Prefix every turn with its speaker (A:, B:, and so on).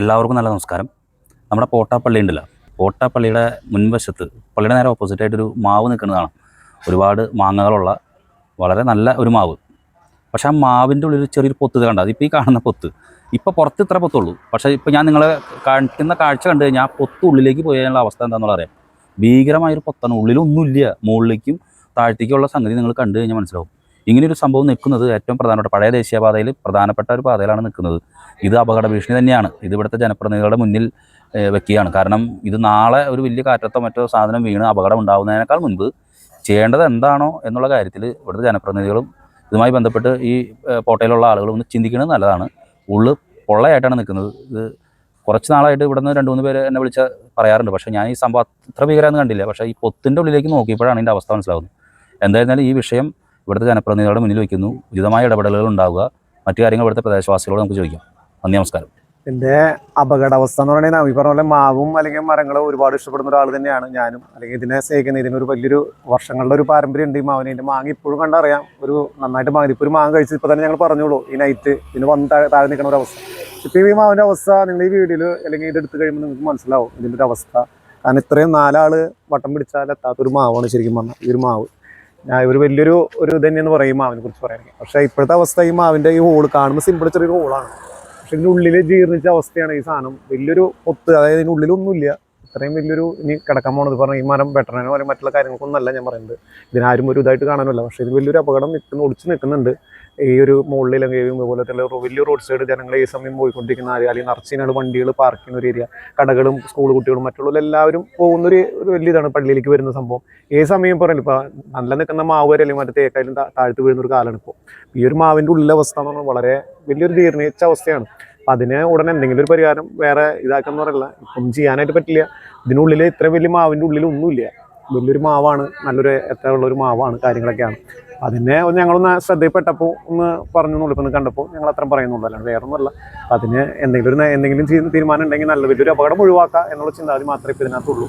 A: എല്ലാവർക്കും നല്ല നമസ്കാരം. നമ്മുടെ പോട്ടാപ്പള്ളി ഉണ്ടല്ലോ. പോട്ടാപ്പള്ളിയുടെ മുൻവശത്ത് പള്ളിയുടെ നേരെ ഓപ്പോസിറ്റായിട്ടൊരു മാവ് നിൽക്കുന്നതാണ് ഒരുപാട് മാങ്ങകളുള്ള വളരെ നല്ല ഒരു മാവ്. പക്ഷേ ആ മാവിന്റെ ഉള്ളിൽ ചെറിയൊരു പൊത്ത് കണ്ട? അതിപ്പോൾ ഈ കാണുന്ന പൊത്ത്. ഇപ്പോൾ പുറത്ത് ഇത്ര പൊത്തുള്ളൂ. പക്ഷേ ഇപ്പോൾ ഞാൻ നിങ്ങളെ കാണിക്കുന്ന കാഴ്ച കണ്ടു കഴിഞ്ഞാൽ ആ പൊത്ത് ഉള്ളിലേക്ക് പോയി കഴിഞ്ഞാൽ അവസ്ഥ എന്താണെന്നുള്ള അറിയാം. ഭീകരമായൊരു പൊത്താണ്. ഉള്ളിലൊന്നുമില്ല. മുകളിലേക്കും താഴത്തേക്കുള്ള സംഗതി നിങ്ങൾ കണ്ടു കഴിഞ്ഞാൽ മനസ്സിലാവും. ഇങ്ങനെയൊരു സംഭവം നിൽക്കുന്നത് ഏറ്റവും പ്രധാനപ്പെട്ട പഴയ ദേശീയപാതയിൽ പ്രധാനപ്പെട്ട ഒരു പാതയിലാണ് നിൽക്കുന്നത്. ഇത് അപകട ഭീഷണി തന്നെയാണ്. ഇത് ഇവിടുത്തെ ജനപ്രതിനിധികളുടെ മുന്നിൽ വെക്കുകയാണ്. കാരണം ഇത് നാളെ ഒരു വലിയ കാറ്റത്തോ മറ്റോ സാധനം വീണ് അപകടം ഉണ്ടാകുന്നതിനേക്കാൾ മുൻപ് ചെയ്യേണ്ടത് എന്താണോ എന്നുള്ള കാര്യത്തിൽ ഇവിടുത്തെ ജനപ്രതിനിധികളും ഇതുമായി ബന്ധപ്പെട്ട് ഈ പോട്ടയിലുള്ള ആളുകളും ഒന്ന് ചിന്തിക്കുന്നത് നല്ലതാണ്. ഉള്ളു പൊള്ളയായിട്ടാണ് നിൽക്കുന്നത്. ഇത് കുറച്ച് നാളായിട്ട് ഇവിടുന്ന് രണ്ട് മൂന്ന് പേര് എന്നെ വിളിച്ച് പറയാറുണ്ട്. പക്ഷേ ഞാൻ ഈ സംഭവം അത്ര ഭീകരമെന്ന് കണ്ടില്ല. പക്ഷേ ഈ പൊത്തിന്റെ ഉള്ളിലേക്ക് നോക്കിയപ്പോഴാണ് ഇതിന്റെ അവസ്ഥ മനസ്സിലാവുന്നത്. എന്തായിരുന്നാലും ഈ വിഷയം ഇവിടുത്തെ ജനപ്രതിനിധികളുടെ മുന്നിൽ വയ്ക്കുന്നു. ഉചിതമായ ഇടപെടലുകൾ ഉണ്ടാവുക. മറ്റു കാര്യങ്ങൾ ഇവിടുത്തെ പ്രദേശവാസികളോട് നമുക്ക് ചോദിക്കാം. നന്ദി നമസ്കാരം.
B: എന്റെ അപകടാവസ്ഥ എന്ന് പറയുന്നത് ഈ പറഞ്ഞ പോലെ മാവും അല്ലെങ്കിൽ മരങ്ങളും ഒരുപാട് ഇഷ്ടപ്പെടുന്ന ഒരാൾ തന്നെയാണ് ഞാനും. അല്ലെങ്കിൽ ഇതിനെ സ്നേഹിക്കുന്ന ഇതിനൊരു വലിയൊരു വർഷങ്ങളുടെ ഒരു പാരമ്പര്യം ഉണ്ട് ഈ മാവിന്. ഇതിന്റെ മാങ്ങ ഇപ്പോഴും കണ്ടറിയാം. ഒരു നന്നായിട്ട് മാങ്ങി. ഇപ്പോൾ ഒരു മാങ്ങ കഴിച്ച് ഇപ്പോൾ തന്നെ ഞങ്ങൾ പറഞ്ഞോളൂ. ഈ നൈറ്റ് ഇതിന് വന്ന് താഴെ താഴെ നിൽക്കുന്ന ഒരു അവസ്ഥ. ഇപ്പോൾ ഈ മാവിന്റെ അവസ്ഥ നിങ്ങൾ ഈ വീഡിയോയിൽ അല്ലെങ്കിൽ ഇത് എടുത്തു കഴിയുമ്പോൾ നിങ്ങൾക്ക് മനസ്സിലാവും ഇതിന്റെ ഒരു അവസ്ഥ. കാരണം ഇത്രയും നാലാൾ വട്ടം പിടിച്ചാൽ എത്താത്തൊരു മാവാണ് ശരിക്കും പറഞ്ഞാൽ ഈ ഒരു മാവ്. ഞാൻ ഒരു വലിയൊരു ഒരു ഇത് തന്നെയെന്ന് പറയും മാവിനെ കുറിച്ച് പറയണെങ്കിൽ പക്ഷേ ഇപ്പോഴത്തെ അവസ്ഥ ഈ മാവിന്റെ ഈ ഹോൾ കാണുമ്പോൾ സിമ്പിൾ ചെറിയൊരു ഹോളാണ് പക്ഷെ ഇതിന്റെ ഉള്ളിൽ ജീർണിച്ച അവസ്ഥയാണ് ഈ സാധനം. വലിയൊരു പൊത്ത് അതായത് ഇതിന്റെ ഉള്ളിലൊന്നുമില്ല ഇത്രയും വലിയൊരു ഇനി കിടക്കാൻ പോണത് പറഞ്ഞാൽ ഈ മരം വെട്ടണനോ അല്ലെങ്കിൽ മറ്റുള്ള കാര്യങ്ങൾക്കൊന്നല്ല ഞാൻ പറയുന്നത്. ഇതിനാരും ഒരു ഇതായിട്ട് കാണാനല്ല പക്ഷേ ഇത് വലിയൊരു അപകടം നിൽക്കുന്ന ഒളിച്ച് നിൽക്കുന്നുണ്ട്. ഈ ഒരു മുകളിൽ അല്ലെങ്കിൽ ഇതുപോലത്തെ ഒരു വലിയ റോഡ് സൈഡ് ജനങ്ങൾ ഈ സമയം പോയിക്കൊണ്ടിരിക്കുന്ന അല്ലെങ്കിൽ നിറച്ചിനാണ് വണ്ടികൾ പാർക്ക് ചെയ്യുന്ന ഒരു ഏരിയ കടകളും സ്കൂൾ കുട്ടികളും മറ്റുള്ള എല്ലാവരും പോകുന്ന ഒരു വലിയ ഇതാണ് പള്ളിയിലേക്ക് വരുന്ന സംഭവം. ഏ സമയം പറയുന്നത് ഇപ്പോൾ നല്ല നിൽക്കുന്ന മാവ് വരെ അല്ലെങ്കിൽ മറ്റേ തേക്കായാലും താഴ്ത്ത് വീഴുന്ന ഒരു കാലമാണ് ഇപ്പോൾ ഈ ഒരു മാവിന്റെ ഉള്ളിലെ അവസ്ഥ എന്ന് പറഞ്ഞാൽ വളരെ വലിയൊരു ജീർണിച്ച അവസ്ഥയാണ്. അപ്പം അതിന് ഉടനെ എന്തെങ്കിലും ഒരു പരിഹാരം വേറെ ഇതാക്കാന്ന് പറയില്ല. ഇപ്പം ചെയ്യാനായിട്ട് പറ്റില്ല. ഇതിനുള്ളിൽ ഇത്ര വലിയ മാവിന്റെ ഉള്ളിൽ ഒന്നുമില്ല. വലിയൊരു മാവാണ് നല്ലൊരു എത്ര ഉള്ളൊരു മാവാണ് കാര്യങ്ങളൊക്കെയാണ്. അതിനെ ഞങ്ങളൊന്ന് ശ്രദ്ധയിൽപ്പെട്ടപ്പോൾ ഒന്ന് പറഞ്ഞു എന്നുള്ളൂ ഇപ്പം കണ്ടപ്പോൾ ഞങ്ങൾ അത്രയും പറയുന്നുള്ളൂ. അല്ലാണ്ട് വേറെ ഒന്നുമല്ല അതിന് എന്തെങ്കിലും ഒരു എന്തെങ്കിലും ചെയ്യുന്ന തീരുമാനം ഉണ്ടെങ്കിൽ നല്ല വലിയൊരു അപകടം ഒഴിവാക്കുക എന്നുള്ള ചിന്താഗതി മാത്രമേ ഇപ്പം ഇതിനകത്തുള്ളൂ.